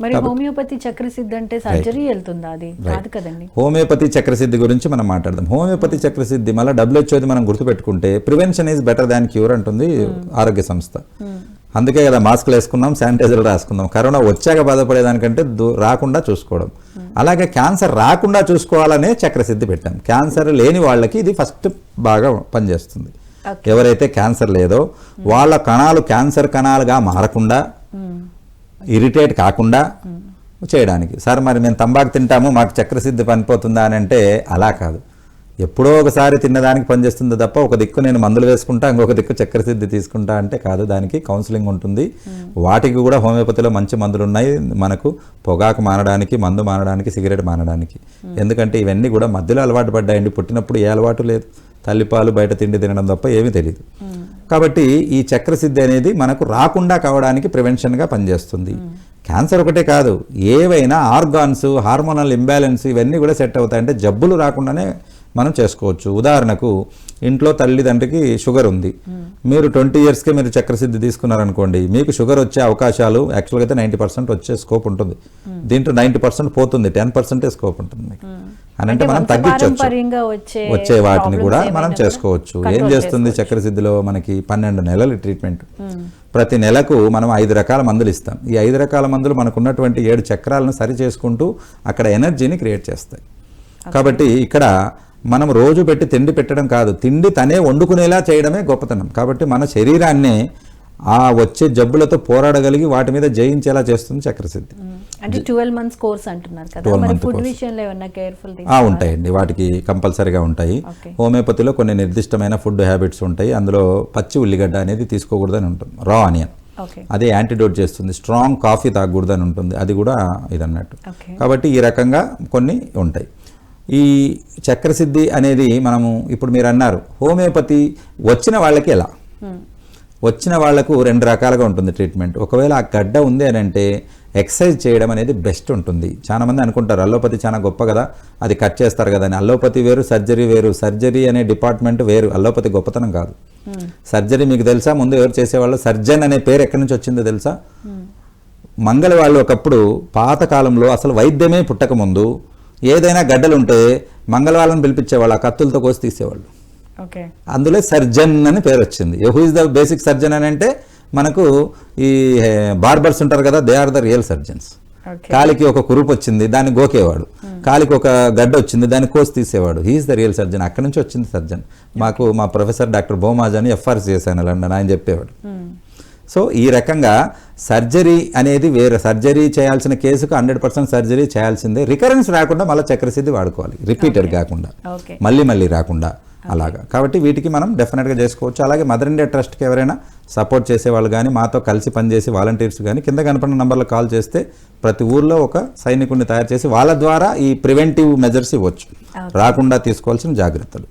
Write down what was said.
మరి హోమియోపతి చక్రసిద్ధి అంటే సర్జరీ వెళ్తుందా అది? కాదు కదండి. హోమియోపతి చక్రసిద్ధి గురించి మనం మాట్లాడదాం. హోమియోపతి చక్రసిద్ధి మళ్ళీ డబ్ల్యూహెచ్ఓది మనం గుర్తుపెట్టుకుంటే prevention is better than cure అంటుంది ఆరోగ్య సంస్థ. అందుకే కదా మాస్క్లు వేసుకున్నాం శానిటైజర్లు రాసుకుందాం కరోనా వచ్చాక బాధపడేదానికంటే రాకుండా చూసుకోవడం. అలాగే క్యాన్సర్ రాకుండా చూసుకోవాలనే చక్రసిద్ధి పెట్టాం. క్యాన్సర్ లేని వాళ్ళకి ఇది ఫస్ట్ బాగా పనిచేస్తుంది. ఎవరైతే క్యాన్సర్ లేదో వాళ్ళ కణాలు క్యాన్సర్ కణాలుగా మారకుండా ఇరిటేట్ కాకుండా చేయడానికి. సార్ మరి మేము తంబాకు తింటాము మాకు చక్రసిద్ధి పనిపోతుందా అని అంటే అలా కాదు. ఎప్పుడో ఒకసారి తిన్నదానికి పనిచేస్తుంది తప్ప ఒక దిక్కు నేను మందులు వేసుకుంటా ఇంకొక దిక్కు చక్రసిద్ధి తీసుకుంటా అంటే కాదు దానికి కౌన్సిలింగ్ ఉంటుంది. వాటికి కూడా హోమియోపతిలో మంచి మందులు ఉన్నాయి. మనకు పొగాకు మానడానికి మందు మానడానికి సిగరెట్ మానడానికి. ఎందుకంటే ఇవన్నీ కూడా మధ్యలో అలవాటు పడ్డాయండి. పుట్టినప్పుడు ఏ అలవాటు లేదు. తల్లిపాలు బయట తిండి తినడం తప్ప ఏమీ తెలియదు కాబట్టి ఈ చక్రసిద్ధి అనేది మనకు రాకుండా కావడానికి ప్రివెన్షన్గా పనిచేస్తుంది. క్యాన్సర్ ఒకటే కాదు ఏవైనా ఆర్గాన్స్ హార్మోనల్ ఇంబ్యాలెన్స్ ఇవన్నీ కూడా సెట్ అవుతాయి అంటే జబ్బులు రాకుండానే మనం చేసుకోవచ్చు. ఉదాహరణకు ఇంట్లో తల్లిదండ్రికి షుగర్ ఉంది. మీరు ట్వంటీ ఇయర్స్కే మీరు చక్రసిద్ధి తీసుకున్నారనుకోండి మీకు షుగర్ వచ్చే అవకాశాలు యాక్చువల్గా అయితే నైంటీ పర్సెంట్ వచ్చే స్కోప్ ఉంటుంది. దీంట్లో నైంటీ పర్సెంట్ పోతుంది టెన్ పర్సెంటే స్కోప్ ఉంటుంది మీకు. అని అంటే మనం తగ్గించవచ్చు. వచ్చే వాటిని కూడా మనం చేసుకోవచ్చు. ఏం చేస్తుంది చక్రసిద్ధిలో మనకి పన్నెండు నెలల ట్రీట్మెంట్ ప్రతి నెలకు మనం ఐదు రకాల మందులు ఇస్తాం. ఈ ఐదు రకాల మందులు మనకు ఉన్నటువంటి ఏడు చక్రాలను సరి చేసుకుంటూ అక్కడ ఎనర్జీని క్రియేట్ చేస్తాయి. కాబట్టి ఇక్కడ మనం రోజు పెట్టి తిండి పెట్టడం కాదు తిండి తనే వండుకునేలా చేయడమే గొప్పతనం. కాబట్టి మన శరీరాన్ని ఆ వచ్చే జబ్బులతో పోరాడగలిగి వాటి మీద జయించేలా చేస్తుంది చక్రసిద్ధి. మ్మ్. అంటే ట్వెల్వ్ మంత్స్ కోర్స్ అంటున్నారు కదా. 12 మరి month ఫుడ్ course. విషయంలో ఏమన్నా కేర్ఫుల్ ఆ, ఉంటాయండి. వాటికి కంపల్సరీగా ఉంటాయి. హోమియోపతిలో కొన్ని నిర్దిష్టమైన ఫుడ్ హ్యాబిట్స్ ఉంటాయి. అందులో పచ్చి ఉల్లిగడ్డ అనేది తీసుకోకూడదని ఉంటుంది. రా ఆనియన్. అదే యాంటీడోట్ చేస్తుంది. స్ట్రాంగ్ కాఫీ తాగకూడదని ఉంటుంది. అది కూడా ఇదన్నట్టు. కాబట్టి ఈ రకంగా కొన్ని ఉంటాయి. ఈ చక్రసిద్ధి అనేది మనము ఇప్పుడు మీరు అన్నారు. హోమియోపతి వచ్చిన వాళ్ళకి ఎలా? వచ్చిన వాళ్ళకు రెండు రకాలుగా ఉంటుంది ట్రీట్మెంట్ ఒకవేళ ఆ గడ్డ ఉంది అని అంటే ఎక్సర్సైజ్ చేయడం అనేది బెస్ట్ ఉంటుంది. చాలా మంది అనుకుంటారు అల్లోపతి చాలా గొప్ప కదా అది కట్ చేస్తారు కదా అని. అల్లోపతి వేరు సర్జరీ వేరు. సర్జరీ అనే డిపార్ట్మెంట్ వేరు. అల్లోపతి గొప్పతనం కాదు. సర్జరీ మీకు తెలుసా? ముందు ఎవరు చేసేవాళ్ళు? సర్జన్ అనే పేరు ఎక్కడి నుంచి వచ్చిందో తెలుసా? మంగళ వాళ్ళు ఒకప్పుడు పాత కాలంలో అసలు వైద్యమే పుట్టక ముందు ఏదైనా గడ్డలుంటే మంగళ వాళ్ళని పిలిపించేవాళ్ళు ఆ కత్తులతో కోసి తీసేవాళ్ళు. అందులో సర్జన్ అని పేరు వచ్చింది. Who is the basic surgeon అని అంటే మనకు ఈ బార్బర్స్ ఉంటారు కదా they are the real surgeons కాలికి ఒక కురుపు వచ్చింది దాన్ని గోకేవాడు. కాలికి ఒక గడ్డ వచ్చింది దాన్ని కోసి తీసేవాడు. హీఈస్ ద రియల్ సర్జన్ అక్కడి నుంచి వచ్చింది సర్జన్ మాకు మా ప్రొఫెసర్ డాక్టర్ బోమాజ్ అని ఎఫ్ఆర్సి చేశాను లండన్ ఆయన చెప్పేవాడు. సో ఈ రకంగా సర్జరీ అనేది వేరే సర్జరీ చేయాల్సిన కేసుకు హండ్రెడ్ పర్సెంట్ సర్జరీ చేయాల్సిందే. రికరెన్స్ రాకుండా మళ్ళీ చక్రసిద్ధి వాడుకోవాలి. రిపీటెడ్ కాకుండా. మళ్ళీ మళ్ళీ రాకుండా. అలాగా. కాబట్టి వీటికి మనం డెఫినెట్గా చేసుకోవచ్చు. అలాగే మదర్ ఇండియా ట్రస్ట్కి ఎవరైనా సపోర్ట్ చేసే వాళ్ళు కానీ మాతో కలిసి పనిచేసి వాలంటీర్స్ కానీ కింద కనపడిన నంబర్లో కాల్ చేస్తే ప్రతి ఊర్లో ఒక సైనికుడిని తయారు చేసి వాళ్ళ ద్వారా ఈ ప్రివెంటివ్ మెజర్స్ ఇవ్వచ్చు. రాకుండా తీసుకోవాల్సిన జాగ్రత్తలు.